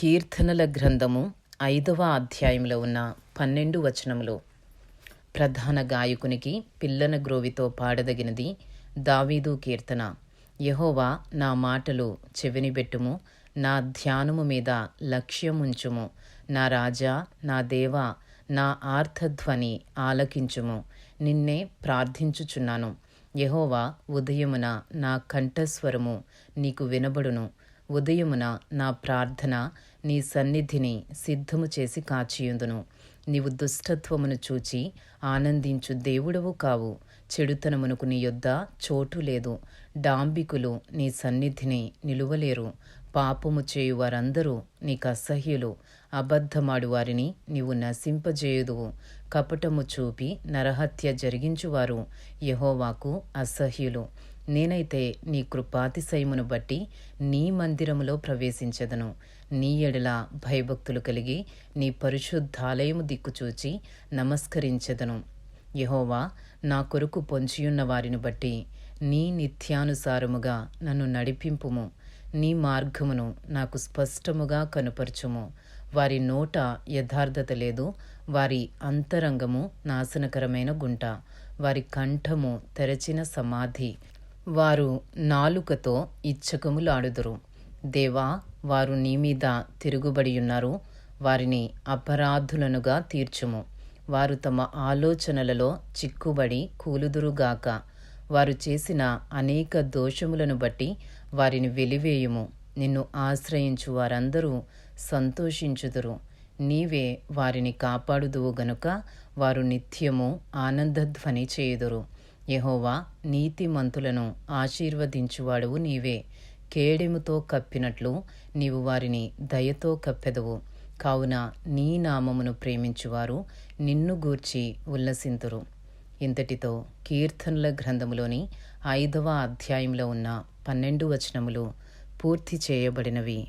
కీర్తనల గ్రంథము ఐదవ అధ్యాయంలో ఉన్న పన్నెండు వచనములు. ప్రధాన గాయకునికి పిల్లన గ్రోవితో పాడదగినది దావీదు కీర్తన. యహోవా నా మాటలు చెవినిబెట్టుము నా ధ్యానము మీద లక్ష్యముంచుము. నా రాజా నా దేవా నా ఆర్థధ్వని ఆలకించుము. నిన్నే ప్రార్థించుచున్నాను. యహోవా ఉదయమున నా కంఠస్వరము నీకు వినబడును. ఉదయమున నా ప్రార్థన నీ సన్నిధిని సిద్ధము చేసి కాచియుందును. నీవు దుష్టత్వమును చూచి ఆనందించు దేవుడవు కావు. చెడుతనమునకు నీ యొద్ద చోటు లేదు. డాంబికులు నీ సన్నిధిని నిలువలేరు. పాపము చేయు వారందరూ నీకు అసహ్యులు. అబద్ధమాడు వారిని నీవు నశింపజేయుదువు. కపటము చూపి నరహత్య జరిగించువారు యహోవాకు అసహ్యులు. నేనైతే నీ కృపాతిశయమును బట్టి నీ మందిరములో ప్రవేశించదను. నీ ఎడల భయభక్తులు కలిగి నీ పరిశుద్ధాలయము దిక్కుచూచి నమస్కరించెదను. యహోవా నా కొరకు పొంచియున్న వారిని బట్టి నీ నిత్యానుసారముగా నన్ను నడిపింపుము. నీ మార్గమును నాకు స్పష్టముగా కనుపరచుము. వారి నోట యథార్థత లేదు. వారి అంతరంగము నాశనకరమైన గుంట. వారి కంఠము తెరచిన సమాధి. వారు నాలుకతో ఇచ్చకములాడుదురు దేవా వారు నీ మీద తిరుగుబడి ఉన్నారు. వారిని అపరాధులనుగా తీర్చుము. వారు తమ ఆలోచనలలో చిక్కుబడి కూలుదురుగాక వారు చేసిన అనేక దోషములను బట్టి వారిని వెలివేయుము. నిన్ను ఆశ్రయించు వారందరూ సంతోషించుదురు. నీవే వారిని కాపాడుదువు గనుక వారు నిత్యము ఆనందధ్వని చేయుదురు. యహోవా నీతిమంతులను ఆశీర్వదించువాడువు నీవే. కేడెముతో కప్పినట్లు నీవు వారిని దయతో కప్పెదవు. కావున నీ నామమును ప్రేమించువారు నిన్ను గూర్చి ఉల్లసింతురు. ఇంతటితో కీర్తనల గ్రంథములోని ఐదవ అధ్యాయంలో ఉన్న పన్నెండు వచనములు పూర్తి చేయబడినవి.